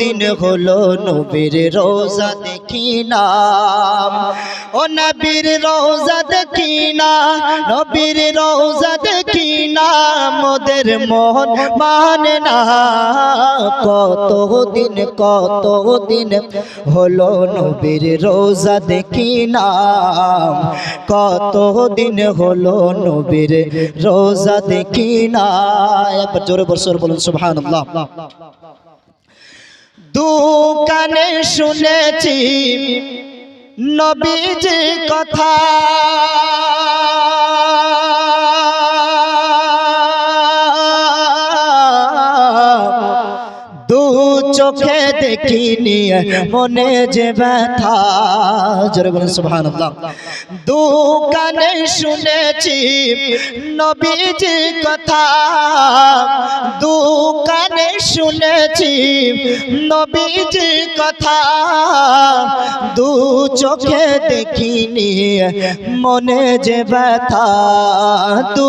দিন হলো নবীর রোজা দেখি না। ও নবীর রোজা দেখি না, নবীর রোজা দেখি না। মোদের মন মানে না। কত দিন কত দিন হলো নবীর রোজা দেখি না। কত দিন হলো নবীর রোজা দেখি না। একবার জোরে বছর বলুন, সুবহানাল্লাহ। দোকানে শুনেছি নবীজি কথা। চোখে দেখিনি মনে যে ব্যথা। জোরে বলুন, সুবহানাল্লাহ। দোকানে শুনেছি নবীজি কথা। দোকানে শুনেছি নবীজি কথা। দু চোখে দেখিনি মনে যে ব্যথা। দু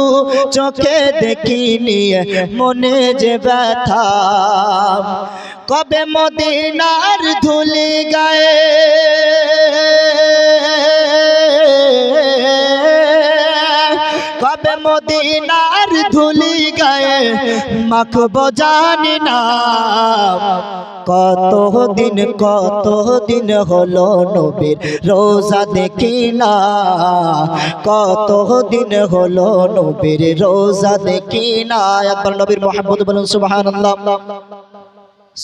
চোখে দেখিনি মনে যে ব্যথা। কবে মদিনার ধুলি গায়ে? কবে মদিনার ধুলি গায়ে মাখব জানি না। কত দিন কত দিন হলো নবীর রোজা দেখি না। কত দিন হলো নবীর রোজা দেখি না। একবার নবীর মোহাম্মদ বলুন, সুবহানাল্লাহ।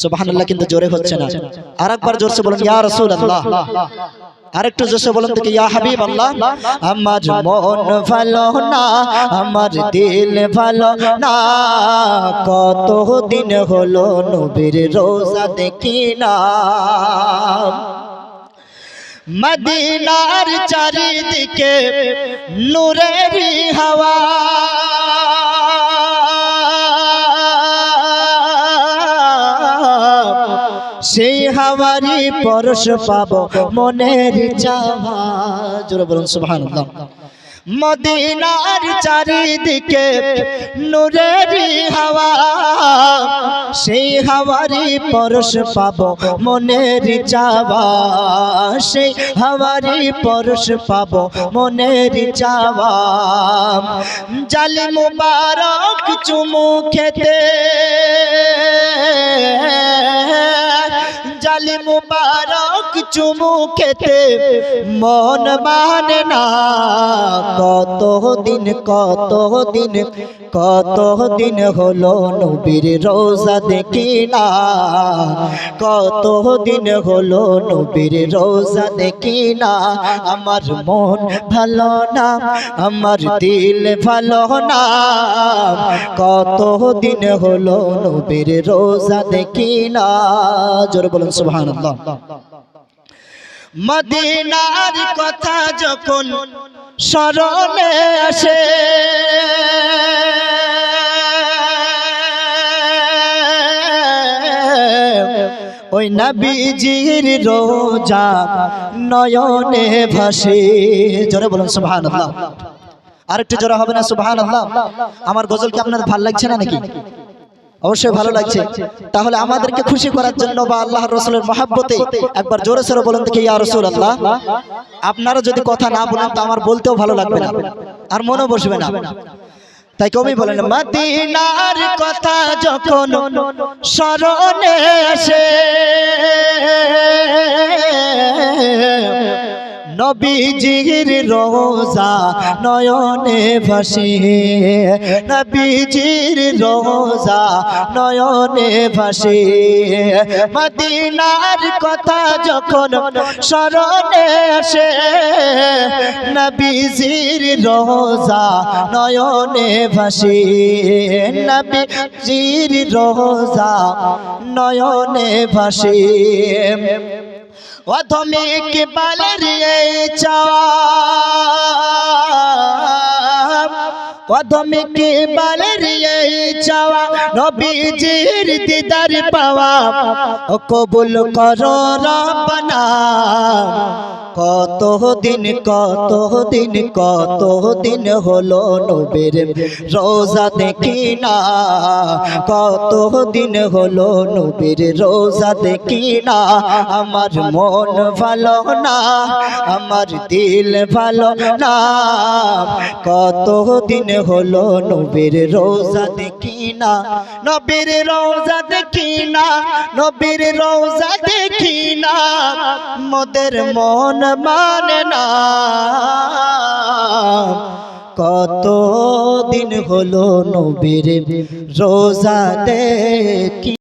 সুবহানাল্লাহ, কিন্তু জোরে হচ্ছে না। আরেকবার জোরসে বলুন, ইয়া রাসূলুল্লাহ। আরেকটু জোরসে বলুন তো ইয়া হাবিব আল্লাহ আমার মন ভালো না, আমার দিল ভালো না। কত দিন হলো নবীর রোজা দেখি না মদিনার চারিদিকে নূরের হাওয়া। সেই হাওয়ারি পরশ পাবো মনের চাওয়া। বলুন, সুবহানাল্লাহ। মদিনার চারিদিকে নূরের হাওয়া। সেই হাওয়ারি পরশ পাবো মনের চাওয়া। সেই হাওয়ারি পরশ পাবো মনের চাওয়া। জালি মুবারক চুমু খেতে। জালি মুবারক চুমু খেতে মন মানে না। কত দিন কত দিন কত দিন হলো নবীর রোজা দেখি না। কত দিন হলো নবীর রোজা দেখি না। আমার মন ভালো না, আমার দিল ভালো না। কত দিন হলো নবীর রোজা দেখি না। জোরে বলুন, সুবহানাল্লাহ। মদিনার কথা যখন স্মরণে আসে, ওই নবীজির রোজা নয়নে ভাসে। জোরে বলুন, সুবহানাল্লাহ। আরেকটু জোরে হবে না, সুবহানাল্লাহ। আমার গজল কি আপনার ভালো লাগছে না নাকি? অবশ্যই ভালো লাগছে। তাহলে আমাদেরকে খুশি করার জন্য বা আল্লাহ রসুলের মহাব্বতে একবার জোরে সোরে বলুন দেখি ইয়া রসুল আল্লাহ আপনারা যদি কথা না বলেন তো আমার বলতেও ভালো লাগবে না। আর মনেও বসবে না। তাই কবি বলেন মদিনার কথা যখন স্মরণে আসে নবীজির রোজা নয়নে ভাসে। নবীজির রোজা নয়নে ভাসে। মদিনার কথা যখন স্মরণে আসে, নবীজির রোজা নয়নে ভাসে। নবীজির রোজা নয়নে ভাসে। অধমিক বালের অধমিক বালের চাওয়া। নবীজির দিদার পাওয়া। কবুল করো রব্বানা কত দিন কত দিন কত দিন হলো নবীর রোজা দেখি না? কত দিন হলো নবীর রোজা দেখি না? আমার মন ভালো না, আমার দিল ভালো না। কত দিন হলো নবীর রোজা দেখি না? নবীর রোজা দেখি না নবীর রোজা দেখি না মোদের মন মানে না। কত দিন হলো নবীর রোজা দেখি